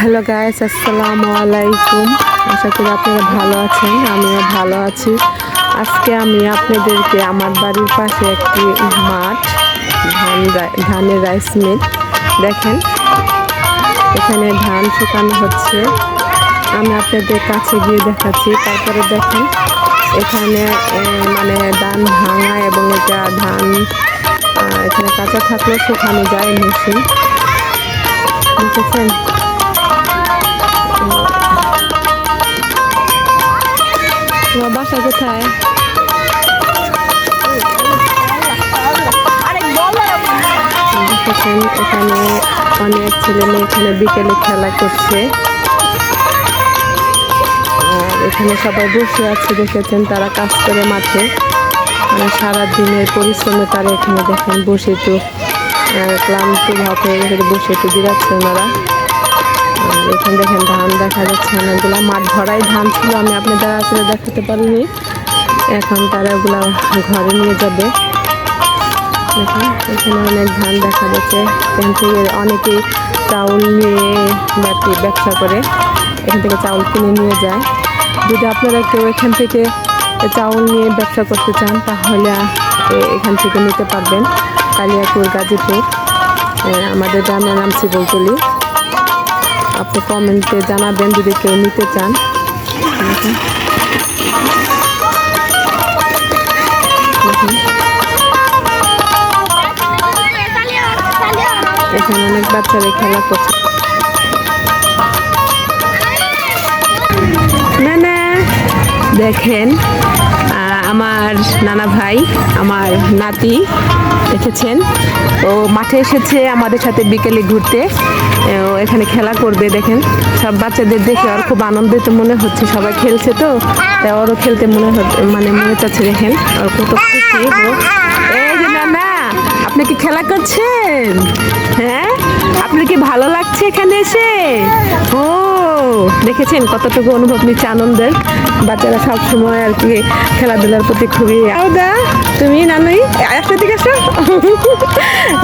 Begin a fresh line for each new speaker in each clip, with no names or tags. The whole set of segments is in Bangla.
হ্যালো গাইস, আসসালামু আলাইকুম। আশা করি আপনারা ভালো আছেন, আমিও ভালো আছি। আজকে আমি আপনাদেরকে আমার বাড়ির পাশে একটি মাঠ, ধান ধানের রাইস মিল। দেখেন, এখানে ধান শুকানো হচ্ছে। আমি আপনাদের কাছে গিয়ে দেখাচ্ছি, তারপরে দেখেন, এখানে মানে ধান ভাঙা এবং এটা ধান এখানে কাঁচা থাকলেও শুকানো যায়, মেশিন। দেখেছেন? বাসা কোথায়? এখানে অনেক ছেলে মেয়ে এখানে বিকেলে খেলা করছে। আর এখানে সবাই বসে আছে দেখেছেন তারা কাজ করে মাঠে। মানে সারা দিনের পরিশ্রমে তারা এখানে দেখেন বসে আহ, ক্লান্ত ভাব হয়ে বসে একটু জিরাচ্ছে ওনারা আর এখানে দেখেন ধান দেখা যাচ্ছে অনেকগুলো। মাঠ ভরাই ধান ছিল, আমি আপনাদের আসলে দেখাতে পারিনি। এখন তারা ওগুলা ঘরে নিয়ে যাবে। দেখেন, এখানে অনেক ধান দেখা যাচ্ছে। এখান থেকে অনেকেই চাউল নিয়ে ব্যবসা- ব্যবসা করে। এখান থেকে চাউল কিনে নিয়ে যায়। যদি আপনারা কেউ এখান থেকে চাউল নিয়ে ব্যবসা করতে চান, তাহলে এখান থেকে নিতে পারবেন। কালিয়াপুর গাজীপুর। আমাদের গ্রামের নাম শিবলতলি। আপনি কমেন্টে জানাবেন যদি কেউ নিতে চান। এখানে অনেক বাচ্চারা খেলা করছে। দেখেন আমার নানা ভাই, আমার নাতি দেখেছেন ও মাঠে এসেছে আমাদের সাথে বিকেলে ঘুরতে। ও এখানে খেলা করবে, দেখেন। সব বাচ্চাদের দেখে ওর খুব আনন্দিত মনে হচ্ছে। সবাই খেলছে তো, তাই ওরও খেলতে মনে মানে মনে চাচ্ছে, দেখেন। ওর কত খুশি আপনি কি খেলা করছেন? হ্যাঁ? আপনার কি ভালো লাগছে এখানে এসে? ও, দেখেছেন কতটুকু অনুভব নিচ্ছে আনন্দের? বাচ্চারা সবসময় আর কি খেলাধুলার প্রতি খুবই আলাদা। তুমি নানুই আসো দিকে আসো।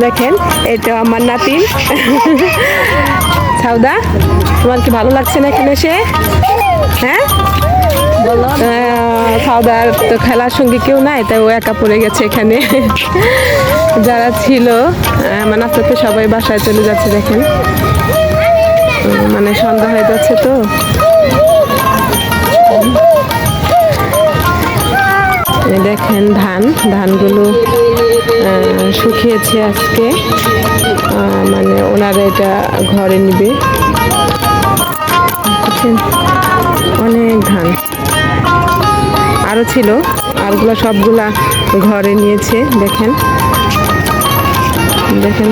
দেখেন এটা আমার নাতি। সাউদা তোমার কি ভালো লাগছে না এখানে এসে হ্যাঁ? খাওয়াদার তো খেলার সঙ্গে কেউ নাই তাই ও একা পড়ে গেছে এখানে। যারা ছিল মানে আস্তে আস্তে সবাই বাসায় চলে যাচ্ছে দেখেন। মানে সন্ধ্যা হয়ে যাচ্ছে তো। দেখেন ধান, ধানগুলো শুকিয়েছে আজকে। মানে ওনারা এটা ঘরে নিবে। অনেক ধান। আরও ছিল, আরগুলো সবগুলা ঘরে নিয়েছে, দেখেন। দেখেন,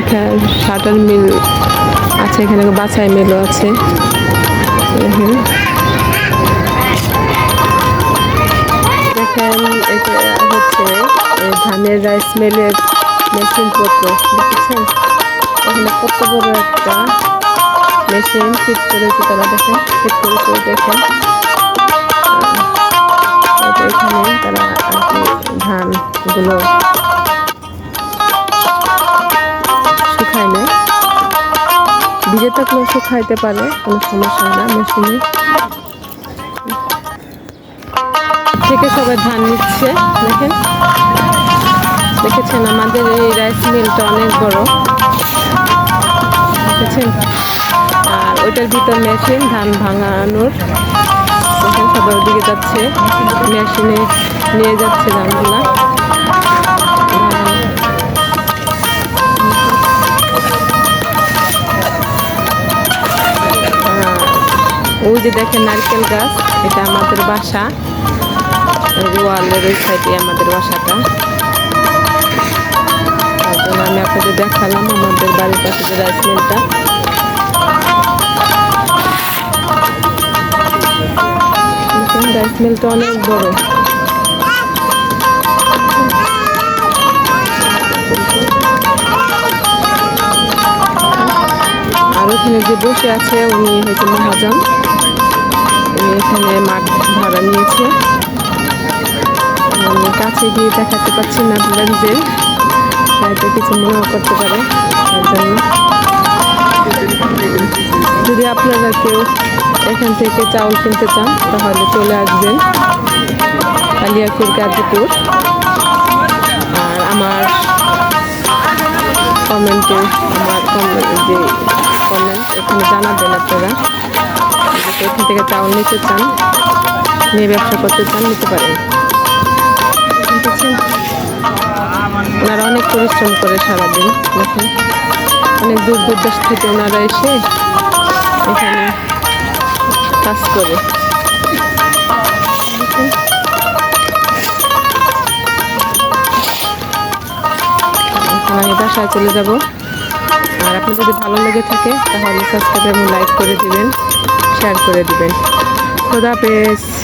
এটা শাটার মিল আছে, এখানে বাছাই মিলও আছে। এই ধানের রাইস মিলের মেশিন পত্র দেখেছেন? এখানে কত বড় একটা মেশিন ফিট করেছে তারা দেখেন? ফিট করেছে দেখেন? এটা এখানে তারা আর কি ধানগুলো শুকায় নেয়। ভিজে থাকলেও শুকাইতে পারে, কোনো সমস্যা হয় না মেশিনে থেকে সবাই ধান নিচ্ছে, দেখেন? দেখেছেন, আমাদের এই রাইস মিলটা অনেক বড়। দেখেছেন? আর ওইটার ভিতর মেশিন ধান ভাঙানোর। দেখেন সবাই দিকে যাচ্ছে মেশিনে নিয়ে যাচ্ছে ধানগুলা। ওই যে দেখেন নারকেল গাছ, এটা আমাদের বাসা। ওয়ালের ওই সাইডে আমাদের বাসাটা। তার আমি আপনাদের দেখালাম আমাদের বাড়ির পাশে যে রাইস মিলটা রাইস মিলটা অনেক বড়। আর ওখানে যে বসে আছে, উনি হয়েছে মহাজন। উনি এখানে মাঠ ভাড়া নিয়েছে। কাছে গিয়ে দেখাতে পারছি না লেন্সের হয়তো কিছু মনে করতে পারে, তার জন্য। আপনারা কেউ এখান থেকে চাউল কিনতে চান, তাহলে চলে আসবেন কালিয়াকুর গাজীপুর। আর আমার কমেন্টে, আমার যে কমেন্ট এখানে জানাবেন আপনারা। এখান থেকে চাউল নিতে চান, নিয়ে ব্যবসা করতে চান, নিতে পারেন। ওনারা অনেক পরিশ্রম করে সারাদিন, দেখেন। অনেক দূর দূর দেশ থেকে ওনারা এসে এখানে কাজ করে। আমি বাসায় চলে যাব। আর আপনার যদি ভালো লেগে থাকে, তাহলে সাবস্ক্রাইব এবং লাইক করে দিবেন শেয়ার করে দিবেন। খোদা হাফেজ।